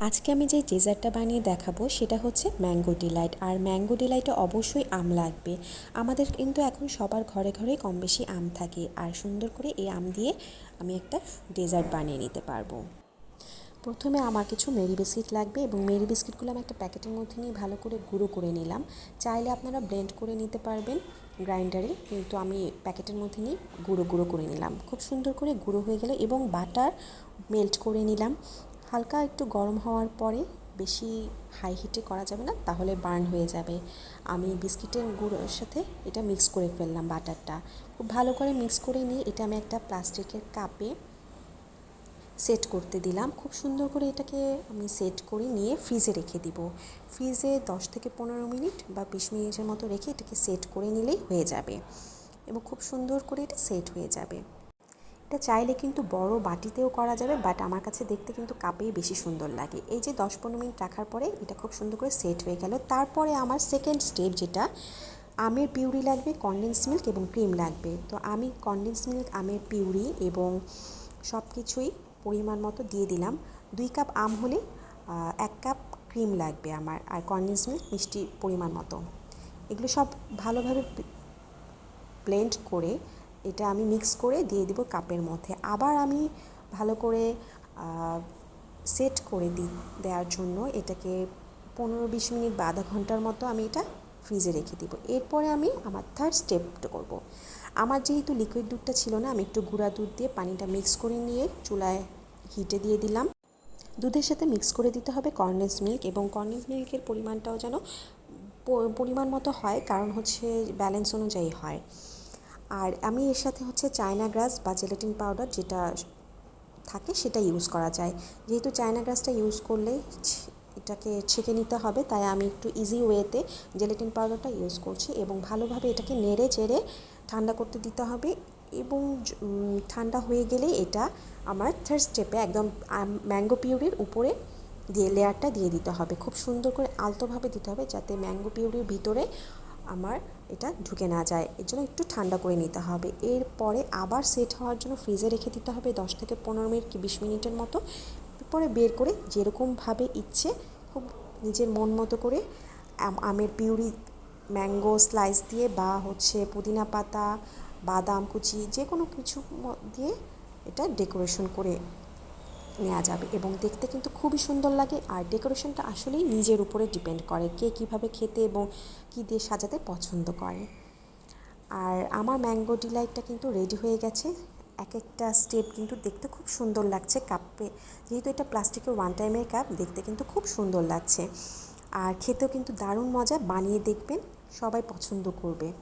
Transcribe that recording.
আজকে আমি যে ডেজার্টটা বানিয়ে দেখাবো সেটা হচ্ছে ম্যাঙ্গো ডিলাইট। আর ম্যাঙ্গো ডিলাইটে অবশ্যই আম লাগবে। আমাদের কিন্তু এখন সবার ঘরে ঘরে কম বেশি আম থাকে। আর সুন্দর করে এই আম দিয়ে আমি একটা ডেজার্ট বানিয়ে নিতে পারব। প্রথমে আমার কিছু মেরি বিস্কিট লাগবে এবং মেরি বিস্কিটগুলো আমি একটা প্যাকেটের মধ্যে নিয়ে ভালো করে গুঁড়ো করে নিলাম। চাইলে আপনারা ব্লেন্ড করে নিতে পারবেন গ্রাইন্ডারে, কিন্তু আমি প্যাকেটের মধ্যে নিয়ে গুঁড়ো গুঁড়ো করে নিলাম। খুব সুন্দর করে গুঁড়ো হয়ে গেলে এবং বাটার মেল্ট করে নিলাম। হালকা একটু গরম হওয়ার পরে বেশি হাই হিটে করা যাবে না, তাহলে বার্ন হয়ে যাবে। আমি বিস্কিটের গুঁড়োর সাথে এটা মিক্স করে ফেললাম বাটারটা। খুব ভালো করে মিক্স করে নিয়ে এটা আমি একটা প্লাস্টিকের কাপে সেট করতে দিলাম। খুব সুন্দর করে এটাকে আমি সেট করে নিয়ে ফ্রিজে রেখে দিব। ফ্রিজে দশ থেকে পনেরো মিনিট বা বিশ মিনিটের মতো রেখে এটাকে সেট করে নিলেই হয়ে যাবে। এবং খুব সুন্দর করে এটা সেট হয়ে যাবে। এটা চাইলে কিন্তু বড় বাটিতেও করা যাবে বাট আমার কাছে দেখতে কিন্তু কাপেই বেশি সুন্দর লাগে। এই যে দশ পনেরো মিনিট রাখার পরে এটা খুব সুন্দর করে সেট হয়ে গেল। তারপরে আমার সেকেন্ড স্টেপ যেটা, আমের পিউরি লাগবে কনডেন্স মিল্ক এবং ক্রিম লাগবে। তো আমি কনডেন্স মিল্ক আমের পিউরি এবং সব কিছুই পরিমাণ মতো দিয়ে দিলাম। দুই কাপ আম হলে এক কাপ ক্রিম লাগবে আমার, আর কনডেন্স মিল্ক মিষ্টি পরিমাণ মতো। এগুলো সব ভালোভাবে ব্লেন্ড করে এটা আমি মিক্স করে দিয়ে দিব কাপের মধ্যে। আবার আমি ভালো করে সেট করে দি, দেওয়ার জন্য এটাকে পনেরো বিশ মিনিট বা আধা ঘণ্টার মতো আমি এটা ফ্রিজে রেখে দিব। এরপরে আমি আমার থার্ড স্টেপটা করব। আমার যেহেতু লিকুইড দুধটা ছিল না, আমি একটু গুঁড়া দুধ দিয়ে পানিটা মিক্স করে নিয়ে চুলায় হিটে দিয়ে দিলাম। দুধের সাথে মিক্স করে দিতে হবে কর্নেস মিল্ক এবং কর্নেস মিল্কের পরিমাণটাও যেন পরিমাণ মতো হয়, কারণ হচ্ছে ব্যালেন্স অনুযায়ী হয়। আর আমি এর সাথে হচ্ছে চায়না গ্রাস বা জেলেটিন পাউডার যেটা থাকে সেটা ইউজ করা যায়। যেহেতু চায়না গ্রাসটা ইউজ করলে এটাকে ছেঁকে নিতে হবে, তাই আমি একটু ইজি ওয়েতে জেলেটিন পাউডারটা ইউজ করছি এবং ভালোভাবে এটাকে নেড়ে চেড়ে ঠান্ডা করতে দিতে হবে এবং ঠান্ডা হয়ে গেলে এটা আমার থার্ড স্টেপে একদম ম্যাঙ্গো পিউরির উপরে দিয়ে লেয়ারটা দিয়ে দিতে হবে। খুব সুন্দর করে আলতোভাবে দিতে হবে যাতে ম্যাঙ্গো পিউরির ভিতরে আমার এটা ঢুকে না যায়। এর জন্য একটু ঠান্ডা করে নিতে হবে। এরপরে আবার সেট হওয়ার জন্য ফ্রিজে রেখে দিতে হবে দশ থেকে পনেরো মিনিট কি বিশ মিনিটের মতো। এরপরে বের করে যেরকমভাবে ইচ্ছে খুব নিজের মন মতো করে আমের পিউরি, ম্যাঙ্গো স্লাইস দিয়ে বা হচ্ছে পুদিনা পাতা, বাদাম কুচি যে কোনো কিছু দিয়ে এটা ডেকোরেশন করে নেওয়া যাবে এবং দেখতে কিন্তু খুবই সুন্দর লাগে আর ডেকোরেশনটা আসলেই নিজের উপরে ডিপেন্ড করে কে কীভাবে খেতে এবং কী দিয়ে সাজাতে পছন্দ করে। আর আমার ম্যাঙ্গো ডিলাইটটা কিন্তু রেডি হয়ে গেছে। এক একটা স্টেপ কিন্তু দেখতে খুব সুন্দর লাগছে কাপে। যেহেতু এটা প্লাস্টিকের ওয়ান টাইমের কাপ, দেখতে কিন্তু খুব সুন্দর লাগছে। আর খেতেও কিন্তু দারুণ মজা, বানিয়ে দেখবেন, সবাই পছন্দ করবে।